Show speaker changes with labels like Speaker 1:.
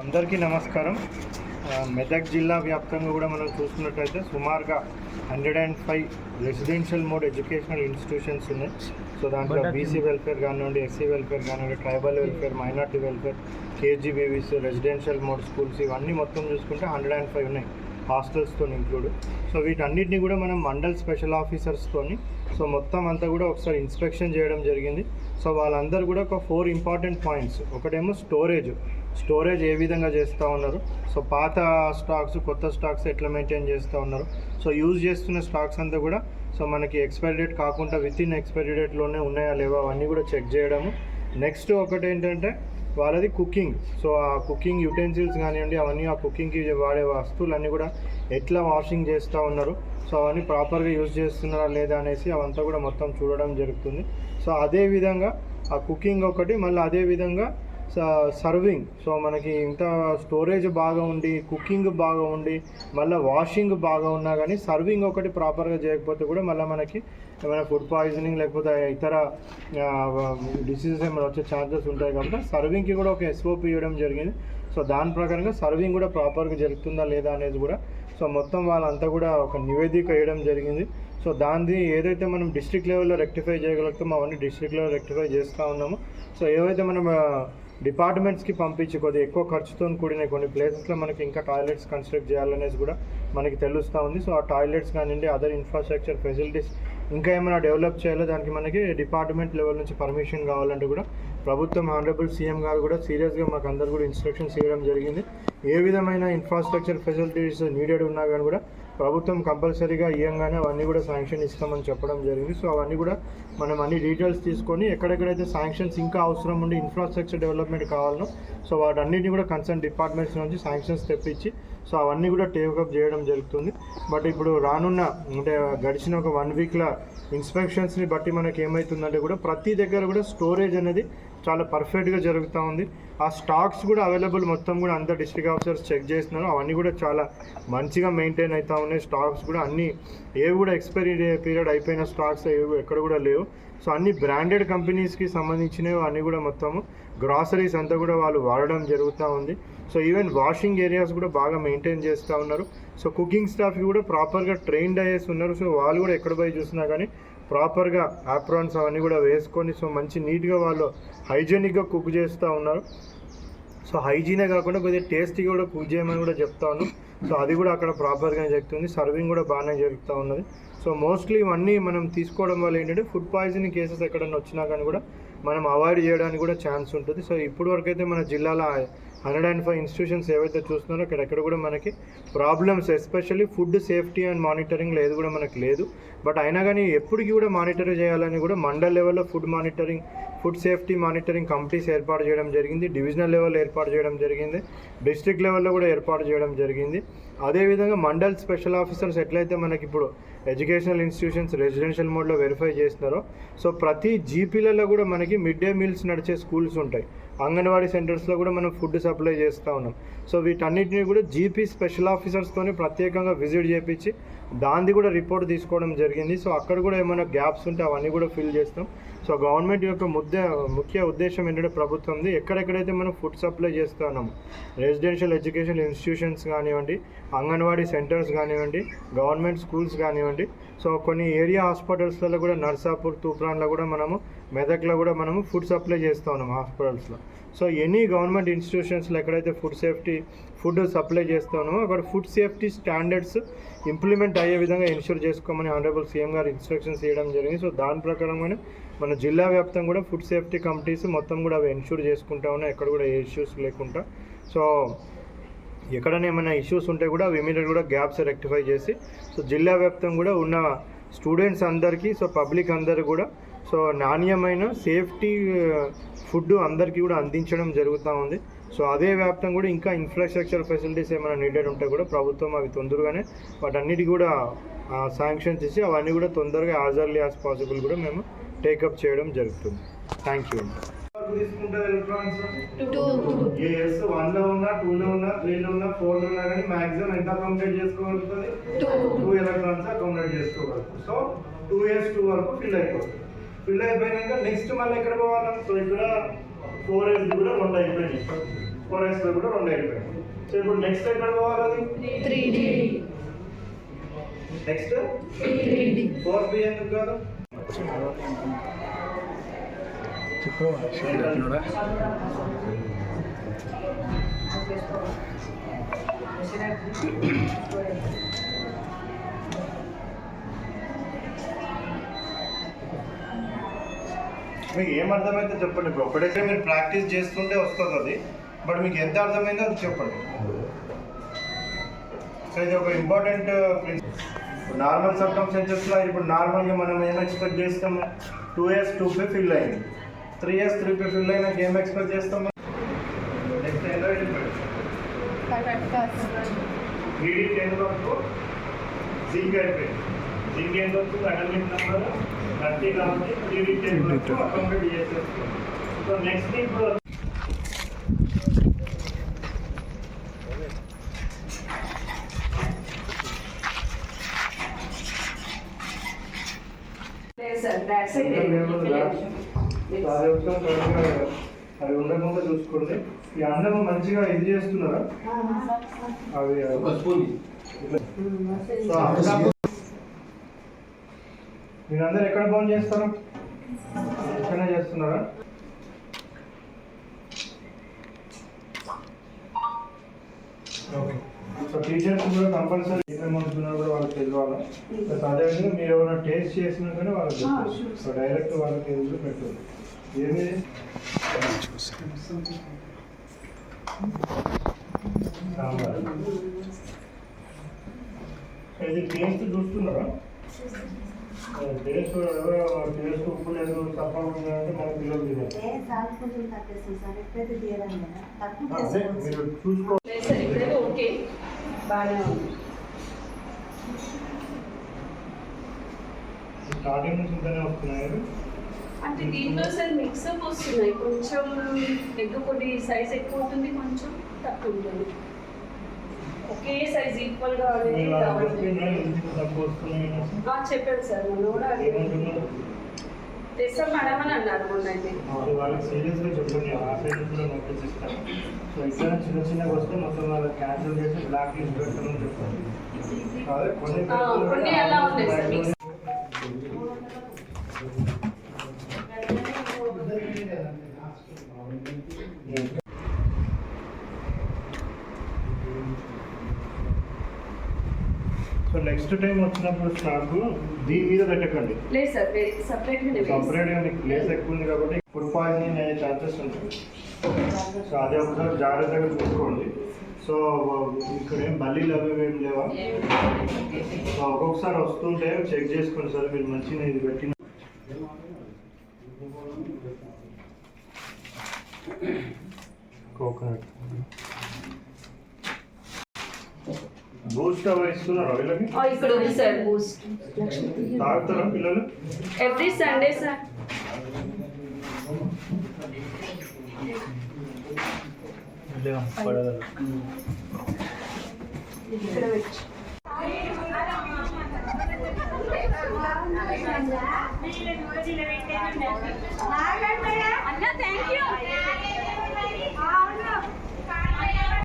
Speaker 1: అందరికీ నమస్కారం. మెదక్ జిల్లా వ్యాప్తంగా కూడా మనం చూసుకున్నట్టయితే సుమారుగా hundred and five residential mode educational institutions ఉన్నాయి. సో దాంట్లో బీసీ వెల్ఫేర్ కానివ్వండి ఎస్సీ వెల్ఫేర్ కానివ్వండి tribal welfare minority welfare KGBVs residential mode schools ఇవన్నీ మొత్తం చూసుకుంటే హండ్రెడ్ అండ్ ఫైవ్ ఉన్నాయి హాస్టల్స్తో ఇంక్లూడ్ సో వీటన్నిటిని కూడా మనం మండల్ స్పెషల్ ఆఫీసర్స్తోని సో మొత్తం అంతా కూడా ఒకసారి ఇన్స్పెక్షన్ చేయడం జరిగింది. సో వాళ్ళందరూ కూడా ఒక ఫోర్ ఇంపార్టెంట్ పాయింట్స్. ఒకటేమో స్టోరేజ్. స్టోరేజ్ ఏ విధంగా చేస్తూ ఉన్నారు? సో పాత స్టాక్స్ కొత్త స్టాక్స్ ఎట్లా మెయింటైన్ చేస్తూ ఉన్నారు? సో యూజ్ చేస్తున్న స్టాక్స్ అంతా కూడా సో మనకి ఎక్స్పైరీ డేట్ కాకుండా విత్ ఇన్ ఎక్స్పైరీ డేట్లోనే ఉన్నాయా లేవా అవన్నీ కూడా చెక్ చేయడము. నెక్స్ట్ ఒకటి ఏంటంటే వాళ్ళది కుకింగ్. సో ఆ కుకింగ్ యుటెన్సిల్స్ కానివ్వండి అవన్నీ ఆ కుకింగ్కి వాడే వస్తువులన్నీ కూడా ఎట్లా వాషింగ్ చేస్తూ ఉన్నారు? సో అవన్నీ ప్రాపర్గా యూజ్ చేస్తున్నారా లేదా అనేసి అవంతా కూడా మొత్తం చూడడం జరుగుతుంది. సో అదే విధంగా ఆ కుకింగ్ ఒకటి మళ్ళీ అదే విధంగా సర్వింగ్. సో మనకి ఇంత స్టోరేజ్ బాగా ఉండి కుకింగ్ బాగా ఉండి మళ్ళీ వాషింగ్ బాగా ఉన్నా కానీ సర్వింగ్ ఒకటి ప్రాపర్గా చేయకపోతే కూడా మళ్ళీ మనకి ఏమైనా ఫుడ్ పాయిజనింగ్ లేకపోతే ఇతర డిసీజెస్ ఏమైనా వచ్చే ఛాన్సెస్ ఉంటాయి కాబట్టి సర్వింగ్కి కూడా ఒక ఎస్ఓపి ఇవ్వడం జరిగింది. సో దాని ప్రకారంగా సర్వింగ్ కూడా ప్రాపర్గా జరుగుతుందా లేదా అనేది కూడా సో మొత్తం వాళ్ళంతా కూడా ఒక నివేదిక వేయడం జరిగింది. సో దాన్ని ఏదైతే మనం డిస్ట్రిక్ట్ లెవెల్లో రెక్టిఫై చేయగలుగుతామో అవన్నీ డిస్ట్రిక్ట్ లెవెల్ రెక్టిఫై చేస్తూ ఉన్నాము. సో ఏవైతే మనం డిపార్ట్మెంట్స్కి పంపించి కొద్దిగా ఎక్కువ ఖర్చుతో కూడిన కొన్ని ప్లేసెస్లో మనకి ఇంకా టాయిలెట్స్ కన్స్ట్రక్ట్ చేయాలనేసి కూడా మనకి తెలుస్తూ ఉంది. సో ఆ టాయిలెట్స్ కానివ్వండి అదర్ ఇన్ఫ్రాస్ట్రక్చర్ ఫెసిలిటీస్ ఇంకా ఏమైనా డెవలప్ చేయాలో దానికి మనకి డిపార్ట్మెంట్ లెవెల్ నుంచి పర్మిషన్ కావాలంటే కూడా ప్రభుత్వం ఆనరబుల్ సీఎం గారు కూడా సీరియస్గా మాకు అందరు కూడా ఇన్స్ట్రక్షన్స్ ఇవ్వడం జరిగింది. ఏ విధమైన ఇన్ఫ్రాస్ట్రక్చర్ ఫెసిలిటీస్ నీడెడ్ ఉన్నా కానీ కూడా ప్రభుత్వం కంపల్సరీగా ఇవ్వగానే అవన్నీ కూడా శాంక్షన్ ఇస్తామని చెప్పడం జరిగింది. సో అవన్నీ కూడా మనం అన్ని డీటెయిల్స్ తీసుకొని ఎక్కడెక్కడైతే శాంక్షన్స్ ఇంకా అవసరం ఉండి ఇన్ఫ్రాస్ట్రక్చర్ డెవలప్మెంట్ కావాలనో సో వాటన్నిటిని కూడా కన్సర్న్ డిపార్ట్మెంట్స్ నుంచి శాంక్షన్స్ తెప్పించి సో అవన్నీ కూడా టేకప్ చేయడం జరుగుతుంది. బట్ ఇప్పుడు రానున్న అంటే గడిచిన ఒక వన్ వీక్లో ఇన్స్పెక్షన్స్ని బట్టి మనకి ఏమవుతుందంటే కూడా ప్రతి దగ్గర కూడా స్టోరేజ్ అనేది చాలా పర్ఫెక్ట్గా జరుగుతూ ఉంది. ఆ స్టాక్స్ కూడా అవైలబుల్ మొత్తం కూడా అంత డిస్ట్రిక్ట్ ఆఫీసర్స్ చెక్ చేస్తున్నారు. అవన్నీ కూడా చాలా మంచిగా మెయింటైన్ అవుతూ ఉన్నాయి. స్టాక్స్ కూడా అన్నీ ఏవి కూడా ఎక్స్పైరీ పీరియడ్ అయిపోయిన స్టాక్స్ ఏవి ఎక్కడ కూడా లేవు. సో అన్ని బ్రాండెడ్ కంపెనీస్కి సంబంధించినవి అన్నీ కూడా మొత్తము గ్రాసరీస్ అంతా కూడా వాళ్ళు వాడడం జరుగుతూ ఉంది. సో ఈవెన్ వాషింగ్ ఏరియాస్ కూడా బాగా మెయింటైన్ చేస్తూ ఉన్నారు. సో కుకింగ్ స్టాఫ్ కూడా ప్రాపర్గా ట్రైన్డ్ అయ్యేసి ఉన్నారు. సో వాళ్ళు కూడా ఎక్కడ పోయి చూసినా కానీ ప్రాపర్గా ఆప్రాన్స్ అవన్నీ కూడా వేసుకొని సో మంచి నీట్గా వాళ్ళు హైజీనిక్గా కుక్ చేస్తూ ఉన్నారు. సో హైజీనే కాకుండా కొద్దిగా టేస్టీ కూడా కుక్ చేయమని కూడా చెప్తా ఉన్నాం సో అది కూడా అక్కడ ప్రాపర్గా జరుగుతుంది. సర్వింగ్ కూడా బాగానే జరుగుతూ ఉన్నది. సో మోస్ట్లీ ఇవన్నీ మనం తీసుకోవడం వల్ల ఏంటంటే ఫుడ్ పాయిజనింగ్ కేసెస్ ఎక్కడన్నా వచ్చినా కానీ కూడా మనం అవాయిడ్ చేయడానికి కూడా ఛాన్స్ ఉంటుంది. సో ఇప్పటివరకు వరకు అయితే మన జిల్లాలో హండ్రెడ్ అండ్ ఫైవ్ ఇన్స్టిట్యూషన్స్ ఏవైతే చూస్తున్నారో అక్కడెక్కడ కూడా మనకి problems especially food safety and monitoring లేదు కూడా మనకి లేదు. బట్ అయినా కానీ ఎప్పటికీ కూడా మానిటర్ చేయాలని కూడా మండల్ లెవెల్లో food monitoring food safety monitoring committees ఏర్పాటు చేయడం జరిగింది. డివిజనల్ లెవెల్ ఏర్పాటు చేయడం జరిగింది. డిస్ట్రిక్ట్ లెవెల్లో కూడా ఏర్పాటు చేయడం జరిగింది. అదేవిధంగా మండల్ స్పెషల్ ఆఫీసర్స్ ఎట్లయితే మనకి ఇప్పుడు ఎడ్యుకేషనల్ ఇన్స్టిట్యూషన్స్ రెసిడెన్షియల్ మోడ్లో వెరిఫై చేస్తున్నారో సో ప్రతి జీపీలలో కూడా మనకి మిడ్ డే మీల్స్ నడిచే స్కూల్స్ ఉంటాయి. అంగన్వాడీ సెంటర్స్లో కూడా మనం ఫుడ్ సప్లై చేస్తూ ఉన్నాం. సో వీటన్నిటిని కూడా జీపీ స్పెషల్ ఆఫీసర్స్తోని ప్రత్యేకంగా విజిట్ చేయించి దాన్ని కూడా రిపోర్ట్ తీసుకోవడం జరిగింది. సో అక్కడ కూడా ఏమైనా గ్యాప్స్ ఉంటే అవన్నీ కూడా ఫిల్ చేస్తాం. సో గవర్నమెంట్ యొక్క ముద్ద ముఖ్య ఉద్దేశం ఏంటంటే ప్రభుత్వంది. ఎక్కడెక్కడైతే మనం ఫుడ్ సప్లై చేస్తూ ఉన్నాము రెసిడెన్షియల్ ఎడ్యుకేషన్ ఇన్స్టిట్యూషన్స్ కానివ్వండి అంగన్వాడీ సెంటర్స్ కానివ్వండి గవర్నమెంట్ స్కూల్స్ కానివ్వండి సో కొన్ని ఏరియా హాస్పిటల్స్లలో కూడా నర్సాపూర్ తూప్రాన్లో కూడా మనము మెదక్లో కూడా మనము ఫుడ్ సప్లై చేస్తూ ఉన్నాం హాస్పిటల్స్లో సో ఎనీ గవర్నమెంట్ ఇన్స్టిట్యూషన్స్లో ఎక్కడైతే ఫుడ్ సేఫ్టీ ఫుడ్ సప్లై చేస్తూ ఉన్నామో అక్కడ ఫుడ్ సేఫ్టీ స్టాండర్డ్స్ ఇంప్లిమెంట్ అయ్యే విధంగా ఇన్షూర్ చేసుకోమని ఆనరబుల్ సీఎం గారు ఇన్స్ట్రక్షన్స్ ఇవ్వడం జరిగింది. సో దాని ప్రకారంగానే మన జిల్లా వ్యాప్తంగా కూడా ఫుడ్ సేఫ్టీ కమిటీస్ మొత్తం కూడా అవి ఇన్షూర్ చేసుకుంటా ఉన్నాయి. ఎక్కడ కూడా ఏ ఇష్యూస్ లేకుండా. సో ఎక్కడైనా ఏమైనా ఇష్యూస్ ఉంటే కూడా అవి ఇమీడియట్ కూడా గ్యాప్స్ రెక్టిఫై చేసి సో జిల్లా వ్యాప్తంగా కూడా ఉన్న స్టూడెంట్స్ అందరికీ సో పబ్లిక్ అందరు కూడా సో నాణ్యమైన సేఫ్టీ ఫుడ్ అందరికీ కూడా అందించడం జరుగుతూ ఉంది. సో అదే వ్యాప్తంగా కూడా ఇంకా ఇన్ఫ్రాస్ట్రక్చర్ ఫెసిలిటీస్ ఏమైనా నీడెడ్ ఉంటే కూడా ప్రభుత్వం అవి తొందరగానే వాటన్నిటి కూడా శాంక్షన్స్ ఇచ్చి అవన్నీ కూడా తొందరగా యాజ్ ఎర్లీ యాజ్ పాసిబుల్ కూడా మేము టేకప్ చేయడం జరుగుతుంది. థ్యాంక్ యూ తీసుకుంటారు ఎలక్ట్రానిక్స్
Speaker 2: టూ
Speaker 1: ఏఎస్ వన్లో ఉన్నా టూ లో ఉన్నా త్రీ లో ఉన్నా ఫోర్లో ఉన్నా కానీ మాక్సిమం ఎంత అకామిడేట్ చేసుకోగలుగుతుంది?
Speaker 2: టూ
Speaker 1: టూ ఎలక్ట్రాన్స్ అకామిడేట్ చేసుకోగలుగుతుంది సో టూ ఇయర్స్ టూ వరకు ఫిల్ అయిపోతుంది. ఫిల్ అయిపోయినాక నెక్స్ట్ మళ్ళీ ఎక్కడ పోవాలి సో ఇక్కడ ఫోర్ ఇయర్స్ కూడా రెండు అయిపోయినాయి. ఫోర్ ఎక్స్ కూడా రెండు అయిపోయాయి సో ఇప్పుడు నెక్స్ట్ ఎక్కడ పోవాలి అది?
Speaker 2: Three D
Speaker 1: next
Speaker 2: three D
Speaker 1: four B ఎందుకు కాదు? మీకు ఏం అర్థమైతే చెప్పండి ఇప్పుడు ఒకటైతే మీరు ప్రాక్టీస్ చేస్తుంటే వస్తుంది అది. బట్ మీకు ఎంత అర్థమైందో అది చెప్పండి. సో ఇది ఒక ఇంపార్టెంట్ నార్మల్ సర్కమ్స్టెన్సెస్లో ఇప్పుడు నార్మల్గా మనం ఏం ఎక్స్పెక్ట్ చేస్తాము? Two years two P fill అయింది. Three years three P fill అయినాక ఏం ఎక్స్పెక్ట్ చేస్తాము? నెక్స్ట్ టెన్ వరకు జింక్ అయిపోయింది ఎంత వస్తుంది అకాడమిక్ నెంబర్ థర్టీ కాబట్టి వరకు అకామిడేట్ చేసేస్తాం సో నెక్స్ట్ ఇప్పుడు
Speaker 3: లేదు సార్ బ్యాక్ సైడ్
Speaker 1: అది అది ఉండకుండా చూసుకోండి. ఈ అన్నం మంచిగా ఇది చేస్తున్నారా? అన్నం- మీరందరూ ఎక్కడ ఫోన్ చేస్తారు? ఇక్కడనే చేస్తున్నారా? ఓకే. సో టీచర్స్ కూడా కంపల్సరీ ఏమేమి ఉంటున్నారో కూడా వాళ్ళకి తెలియాలి ప్లస్ అదేవిధంగా మీరు ఏమైనా టేస్ట్ చేసినాకనే వాళ్ళకి చెప్పాలి సో డైరెక్ట్ వాళ్ళకి ఎదురు పెట్టదు ఏమి ఇది టేస్ట్ చూస్తున్నారా? టేస్ట్ టేస్ట్ ఉప్పు లేదు తప్పగా ఉందంటే మన పిల్లలు తినాలి అదే మీరు చూసుకో.
Speaker 3: లేదు సార్ ఇప్పుడైతే ఓకే. బాగానే ఉంది.
Speaker 1: స్టార్టింగ్ నుంచి ఇంతనే వస్తున్నాయి
Speaker 3: అంటే దీంట్లో సార్ మిక్సప్ వస్తున్నాయి. కొంచెం ఎగ్ కొద్ది సైజ్ ఎక్కువ ఉంటుంది కొంచెం తక్కువ ఉంటుంది. ఒకే సైజ్ ఈక్వల్గా అనేది చెప్పాడు సార్ మొన్న కూడా తెస్తాం మేడం అని అన్నారు మొన్న అయితే.
Speaker 1: అది వాళ్ళకి సీరియస్గా చెప్పండి. ఆ సైడ్ కూడా నోటీస్ ఇస్తాను సో ఇక్కడ చిన్న చిన్నగా వస్తే మొత్తం వాళ్ళకి క్యాన్సిల్ చేసి బ్లాక్ లిస్ట్ పెట్టమని చెప్పండి అదే కొన్ని
Speaker 3: అలా ఉన్నాయి sir mix
Speaker 1: so next time వచ్చినప్పుడు స్టాక్ దీని మీద పెట్టకండి.
Speaker 3: లేదు సార్ సపరేట్
Speaker 1: ప్లేస్ ఎక్కువ ఉంది కాబట్టి ఫుడ్ పాయిజనింగ్ అయ్యే ఛాన్సెస్ ఉంటాయి. సో అదే ఒకసారి జాగ్రత్తగా చూసుకోండి. సో ఇక్కడ ఏం బల్లీలు అవి ఏం లేవా? సో ఒక్కొక్కసారి వస్తుంటే చెక్ చేసుకోండి సార్ మీరు మంచిగా ఇది పెట్టిన కోకోనట్. బూస్ట్ అవి ఇస్తున్నారా వీళ్ళకి
Speaker 3: ఇక్కడ ఉంది సార్ బూస్ట్
Speaker 1: తాగుతారా పిల్లలు
Speaker 3: ఎవ్రీ సండే సార్ అన్న థ్యాంక్ యూ